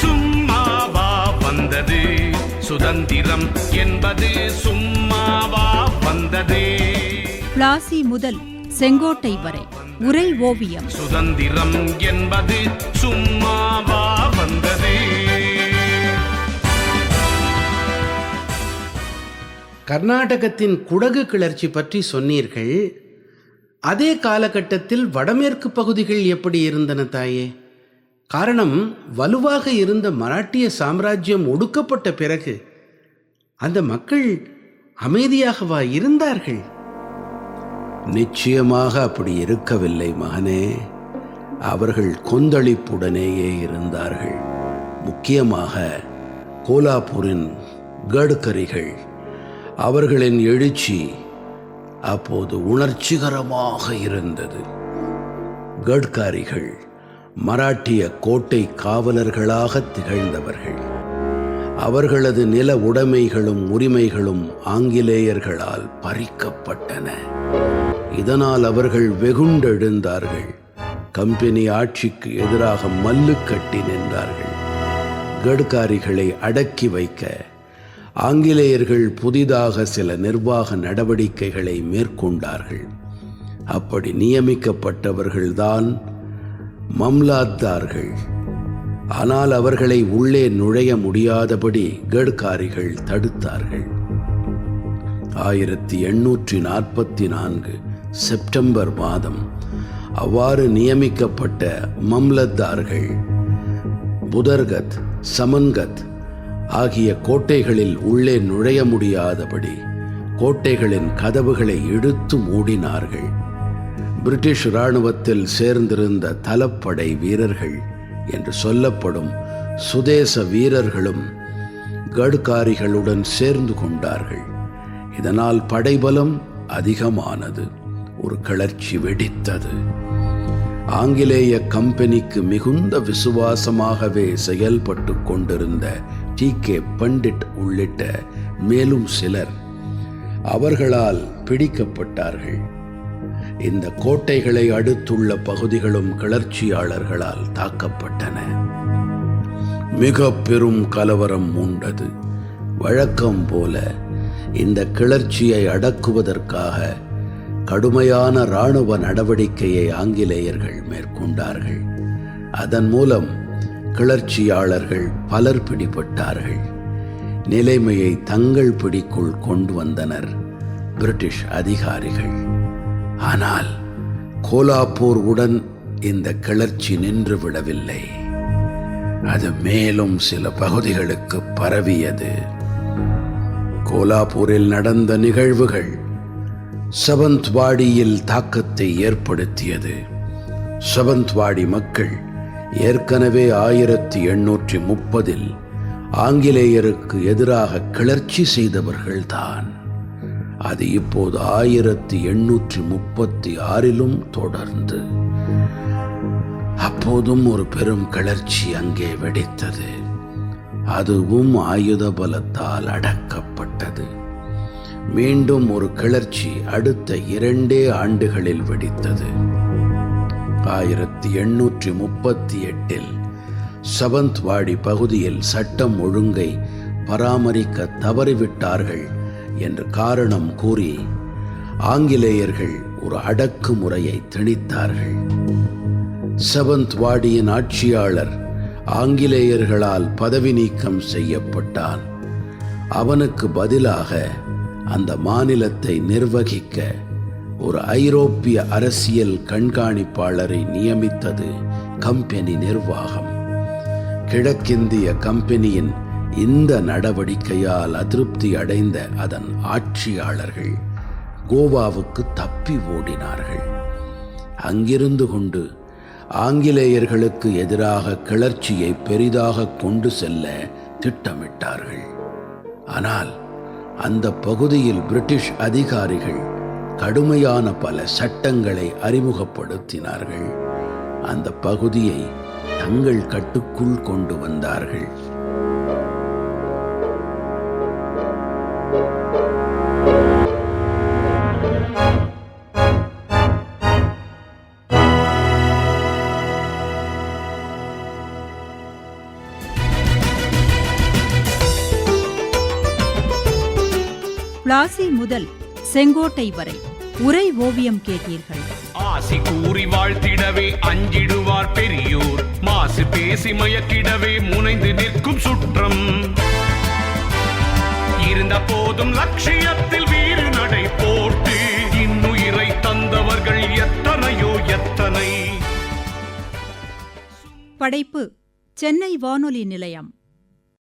சும்மாவா வந்தது? சுதந்திரம் என்பது சும்மாவா வந்தது? பிளாசி முதல் செங்கோட்டை வரை உரை ஓவியம். சுதந்திரம் என்பது சும்மாவா வந்தது? கர்நாடகத்தின் குடகு கிளர்ச்சி பற்றி சொன்னீர்கள். அதே காலகட்டத்தில் வடமேற்கு பகுதிகள் எப்படி இருந்தன தாயே? காரணம் வலுவாக இருந்த மராட்டிய சாம்ராஜ்யம் ஒடுக்கப்பட்ட பிறகு அந்த மக்கள் அமைதியாகவா இருந்தார்கள்? நிச்சயமாக அப்படி இருக்கவில்லை மகனே. அவர்கள் கொந்தளிப்புடனேயே இருந்தார்கள். முக்கியமாக கோலாப்பூரின் கடுக்கரிகள். அவர்களின் எழுச்சி அப்போது உணர்ச்சிகரமாக இருந்தது. கட்காரிகள் மராட்டிய கோட்டை காவலர்களாக திகழ்ந்தவர்கள். அவர்களது நில உடைமைகளும் உரிமைகளும் ஆங்கிலேயர்களால் பறிக்கப்பட்டன. இதனால் அவர்கள் வெகுண்டெழுந்தார்கள். கம்பெனி ஆட்சிக்கு எதிராக மல்லு கட்டி நின்றார்கள். கட்காரிகளை அடக்கி வைக்க ஆங்கிலேயர்கள் புதிதாக சில நிர்வாக நடவடிக்கைகளை மேற்கொண்டார்கள். அப்படி நியமிக்கப்பட்டவர்கள்தான் மம்லாத்தார்கள். ஆனால் அவர்களை உள்ளே நுழைய முடியாதபடி கட்காரிகள் தடுத்தார்கள். ஆயிரத்தி எண்ணூற்றி நாற்பத்தி நான்கு செப்டம்பர் மாதம் அவ்வாறு நியமிக்கப்பட்ட மம்லத்தார்கள் புதர்கத் சமன்கத் ஆகிய கோட்டைகளில் உள்ளே நுழைய முடியாதபடி கோட்டைகளின் கதவுகளை இழுத்து மூடினார்கள். பிரிட்டிஷ் இராணுவத்தில் சேர்ந்திருந்த தலப்படை வீரர்கள் என்று சொல்லப்படும் சுதேச வீரர்களும் கடுகாரிகளுடன் சேர்ந்து கொண்டார்கள். இதனால் படைபலம் அதிகமானது. ஒரு கிளர்ச்சி வெடித்தது. ஆங்கிலேய கம்பெனிக்கு மிகுந்த விசுவாசமாகவே செயல்பட்டு கொண்டிருந்த டி. கே. பண்டிட் உள்ளிட்ட மேலும் சிலர் அவர்களால் பிடிக்கப்பட்டார்கள். இந்த கோட்டைகளை அடுத்துள்ள பகுதிகளும் கிளர்ச்சியாளர்களால் தாக்கப்பட்டன. மிக பெரும் கலவரம் உண்டது வழக்கம் போல இந்த கிளர்ச்சியை அடக்குவதற்காக கடுமையான இராணுவ நடவடிக்கையை ஆங்கிலேயர்கள் மேற்கொண்டார்கள். அதன் மூலம் கிளர்ச்சியாளர்கள் பலர் பிடிபட்டார்கள். நிலைமையை தங்கள் பிடிக்குள் கொண்டு வந்தனர் பிரிட்டிஷ் அதிகாரிகள். ஆனால் கோலாப்பூர் உடன் இந்த கிளர்ச்சி நின்று விடவில்லை. அது மேலும் சில பகுதிகளுக்கு பரவியது. கோலாப்பூரில் நடந்த நிகழ்வுகள் சவந்த்வாடியில் தாக்கத்தை ஏற்படுத்தியது. சவந்த்வாடி மக்கள் ஏற்கனவே ஆயிரத்தி எண்ணூற்றி முப்பதில் ஆங்கிலேயருக்கு எதிராக கிளர்ச்சி செய்தவர்கள்தான். அது இப்போது ஆயிரத்தி எண்ணூற்றி முப்பத்தி ஆறிலும் தொடர்ந்து. அப்போதும் ஒரு பெரும் கிளர்ச்சி அங்கே வெடித்தது. அதுவும் ஆயுத பலத்தால் அடக்கப்பட்டது. மீண்டும் ஒரு கிளர்ச்சி அடுத்த இரண்டே ஆண்டுகளில் வெடித்தது. ஆயிரத்தி எண்ணூற்றி முப்பத்தி எட்டில் சவந்த்வாடி பகுதியில் சட்டம் ஒழுங்கை பராமரிக்க தவறிவிட்டார்கள் என்று காரணம் கூறி ஆங்கிலேயர்கள் ஒரு அடக்குமுறையை திணித்தார்கள். சவந்த்வாடியின் ஆட்சியாளர் ஆங்கிலேயர்களால் பதவி நீக்கம் செய்யப்பட்டான். அவனுக்கு பதிலாக அந்த மாநிலத்தை நிர்வகிக்க ஒரு ஐரோப்பிய அரசியல் கண்காணிப்பாளரை நியமித்தது கம்பெனி நிர்வாகம். கிழக்கிந்திய கம்பெனியின் இந்த நடவடிக்கையால் அதிருப்தி அடைந்த அதன் ஆட்சியாளர்கள் கோவாவுக்கு தப்பி ஓடினார்கள். அங்கிருந்து கொண்டு ஆங்கிலேயர்களுக்கு எதிராக கிளர்ச்சியை பெரிதாக கொண்டு செல்ல திட்டமிட்டார்கள். ஆனால் அந்த பகுதியில் பிரிட்டிஷ் அதிகாரிகள் கடுமையான பல சட்டங்களை அறிமுகப்படுத்தினார்கள். அந்த பகுதியை தங்கள் கட்டுக்குள் கொண்டு வந்தார்கள். பிளாசி முதல் செங்கோட்டை வரை உரை ஓவியம் கேட்டீர்கள். ஆசி கூறி வாழ்த்திடவே அஞ்சிடுவார் பெரியோர். மாசு பேசி மயக்கிடவே முனைந்து நிற்கும் சுற்றம். இருந்த போதும் லட்சியத்தில் வீறு நடை போட்டு இன்னுயிரை தந்தவர்கள் எத்தனையோ எத்தனை. படைப்பு சென்னை வானொலி நிலையம்.